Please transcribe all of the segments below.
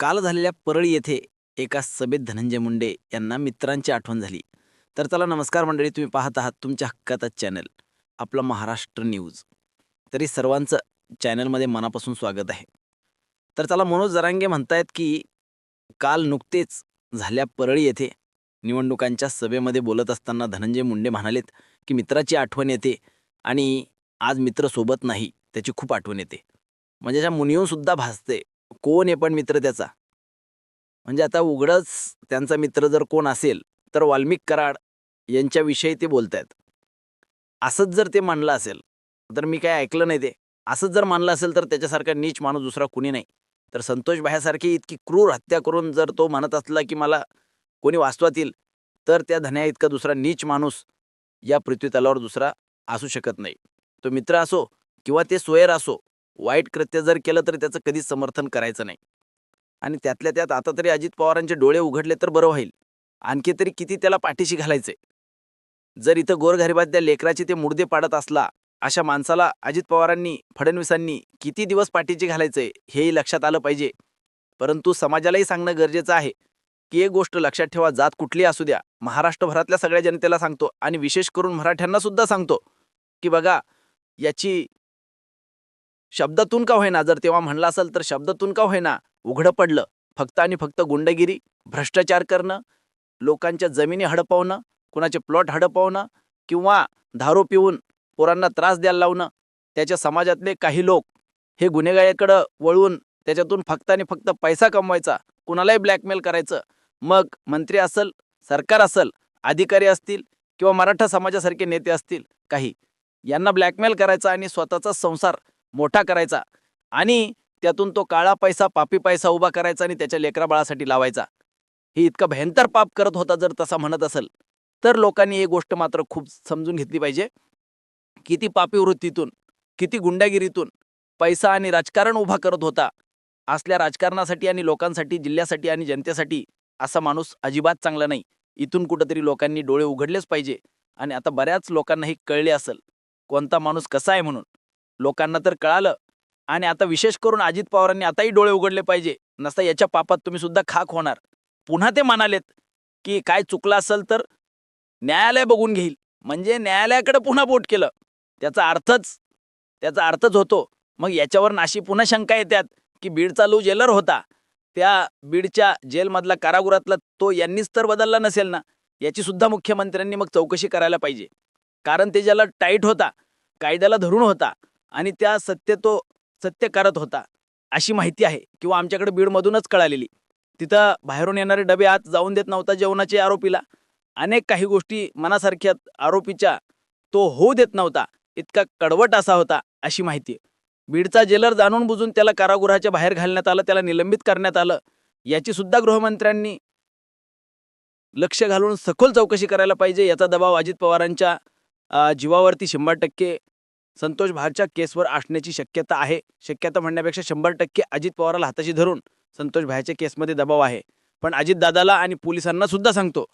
काल झालेल्या परळी येथे एका सभेत धनंजय मुंडे यांना मित्रांची आठवण झाली. तर चला नमस्कार मंडळी तुम्ही पाहत आहात तुमच्या हक्काचा चॅनल आपला महाराष्ट्र न्यूज. तरी सर्वांचं चॅनलमध्ये मनापासून स्वागत आहे. तर चला मनोज जरांगे म्हणतायत की काल नुकतेच झाल्या परळी येथे निवडणुकांच्या सभेमध्ये बोलत असताना धनंजय मुंडे म्हणालेत की मित्राची आठवण येते आणि आज मित्र सोबत नाही त्याची खूप आठवण येते. म्हणजे अशा मुनियूनसुद्धा भासते कोण आहे पण मित्र त्याचा. म्हणजे आता उघडच त्यांचा मित्र जर कोण असेल तर वाल्मिक कराड यांच्याविषयी ते बोलत आहेत असंच जर ते मानलं असेल तर मी काय ऐकलं नाही ते. असंच जर मानलं असेल तर त्याच्यासारखा नीच माणूस दुसरा कुणी नाही. तर संतोष भायासारखी इतकी क्रूर हत्या करून जर तो म्हणत असला की मला कोणी वाचवात येईल तर त्या धन्या इतका दुसरा नीच माणूस या पृथ्वीतलावर दुसरा असू शकत नाही. तो मित्र असो किंवा ते सोयर असो वाईट कृत्य जर केलं तर त्याचं कधीच समर्थन करायचं नाही. आणि त्यातल्या त्यात आता तरी अजित पवारांचे डोळे उघडले तर बरं होईल. आणखी तरी किती त्याला पाठीशी घालायचे जर इथं गोरगरिबात लेकराचे ते मुडदे पाडत असला अशा माणसाला अजित पवारांनी फडणवीसांनी किती दिवस पाठीशी घालायचे हेही लक्षात आलं पाहिजे. परंतु समाजालाही सांगणं गरजेचं आहे. की एक गोष्ट लक्षात ठेवा जात कुठली असू द्या. महाराष्ट्रभरातल्या सगळ्या जनतेला सांगतो. आणि विशेष करून मराठ्यांना सुद्धा सांगतो. की बघा याची शब्दातून का होईना? जर तेव्हा म्हणला असेल तर शब्दातून का होईना? उघडं पडलं. फक्त आणि फक्त गुंडगिरी भ्रष्टाचार करणं लोकांच्या जमिनी हडपवणं कुणाचे प्लॉट हडपवणं किंवा दारू पिऊन पोरांना त्रास द्यायला लावणं त्याच्या समाजातले काही लोक हे गुन्हेगारीकडं वळवून त्याच्यातून फक्त आणि फक्त पैसा कमवायचा कुणालाही ब्लॅकमेल करायचं. मग मंत्री असल सरकार असल अधिकारी असतील किंवा मराठा समाजासारखे नेते असतील काही यांना ब्लॅकमेल करायचा आणि स्वतःचा संसार मोठा करायचा आणि त्यातून तो काळा पैसा पापी पैसा उभा करायचा आणि त्याच्या लेकरा बाळासाठी लावायचा. हे इतकं भयंकर पाप करत होता जर तसा म्हणत असेल तर लोकांनी ही गोष्ट मात्र खूप समजून घेतली पाहिजे. किती पापी वृत्तीतून किती गुंडागिरीतून पैसा आणि राजकारण उभा करत होता. असल्या राजकारणासाठी आणि लोकांसाठी जिल्ह्यासाठी आणि जनतेसाठी असा माणूस अजिबात चांगला नाही. इथून कुठंतरी लोकांनी डोळे उघडलेच पाहिजे. आणि आता बऱ्याच लोकांना हे कळले असेल कोणता माणूस कसा आहे म्हणून. लोकांना तर कळालं. आणि आता विशेष करून अजित पवारांनी आताही डोळे उघडले पाहिजे. नसता याच्या पापात तुम्ही सुद्धा खाक होणार. पुन्हा ते म्हणालेत की काय चुकलं असेल तर न्यायालय बघून घेईल. म्हणजे न्यायालयाकडे पुन्हा बोट केलं. त्याचा अर्थच त्याचा अर्थच होतो. मग याच्यावर नाशी पुन्हा शंका येतात की बीड चालू जेलर होता. त्या बीडच्या जेलमधला कारागृहातला तो यांनीच तर बदलला नसेल ना? याची सुद्धा मुख्यमंत्र्यांनी मग चौकशी करायला पाहिजे. कारण ते ज्याला टाईट होता कायद्याला धरून होता आणि त्या सत्य तो सत्य करत होता अशी माहिती आहे किंवा आमच्याकडे बीडमधूनच कळालेली. तिथं बाहेरून येणारे डबे आत जाऊन देत नव्हता जेवणाचे आरोपीला. अनेक काही गोष्टी मनासारख्या आरोपीच्या तो होऊ देत नव्हता इतका कडवट असा होता अशी माहिती बीडचा जेलर जाणून बुजून त्याला कारागृहाच्या बाहेर घालण्यात आलं त्याला निलंबित करण्यात आलं. याची सुद्धा गृहमंत्र्यांनी लक्ष घालून सखोल चौकशी करायला पाहिजे याचा दबाव अजित पवारांच्या जीवावरती शंभर टक्के संतोष भारच्या केसवर असण्याची शक्यता आहे. शक्यता म्हणण्यापेक्षा शंभर टक्के अजित पवाराला हाताशी धरून संतोष भायाच्या केसमध्ये दबाव आहे. पण अजित दादाला आणि पोलिसांना सुद्धा सांगतो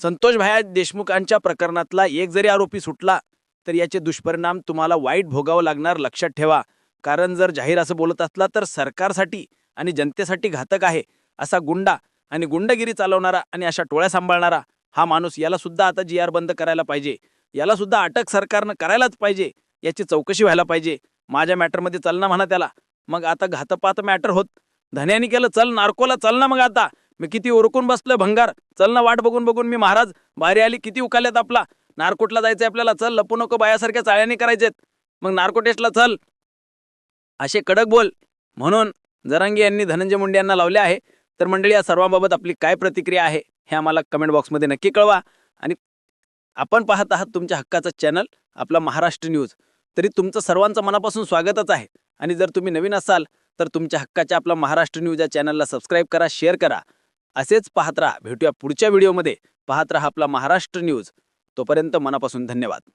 संतोष भाया देशमुखांच्या प्रकरणातला एक जरी आरोपी सुटला तर याचे दुष्परिणाम तुम्हाला वाईट भोगावं लागणार लक्षात ठेवा. कारण जर जाहीर असं बोलत असला तर सरकारसाठी आणि जनतेसाठी घातक आहे. असा गुंडा आणि गुंडगिरी चालवणारा आणि अशा टोळ्या सांभाळणारा हा माणूस याला सुद्धा आता जी आर बंद करायला पाहिजे. याला सुद्धा अटक सरकारनं करायलाच पाहिजे. याची चौकशी व्हायला पाहिजे. माझ्या मॅटरमध्ये चल ना म्हणा त्याला. मग आता घातपात मॅटर होत. धन्यानी केलं चल नार्कोला चल ना मग आता. मी किती उरकून बसलोय भंगार. चल ना वाट बघून बघून मी महाराज. बाहेर आली किती उकाल्यात आपला. नारकोटला जायचंय आपल्याला. चल लपू नको बायासारख्या चाळ्याने करायचेत. मग नार्को टेस्टला चल. असे कडक बोल. म्हणून जरांगी यांनी धनंजय मुंडे यांना लावले आहे. तर मंडळी या सर्वांबाबत आपली काय प्रतिक्रिया आहे हे आम्हाला कमेंट बॉक्समध्ये नक्की कळवा. आणि आपण पाहत आहात तुमच्या हक्काचा चॅनल आपला महाराष्ट्र न्यूज तरी तुमचं सर्वांचं मनापासून स्वागतच आहे. आणि जर तुम्ही नवीन असाल तर तुमच्या हक्काच्या आपला महाराष्ट्र न्यूज या चॅनलला सबस्क्राईब करा शेअर करा. असेच पाहत राहा. भेटूया पुढच्या व्हिडिओमध्ये. पाहत राहा आपला महाराष्ट्र न्यूज. तोपर्यंत मनापासून धन्यवाद.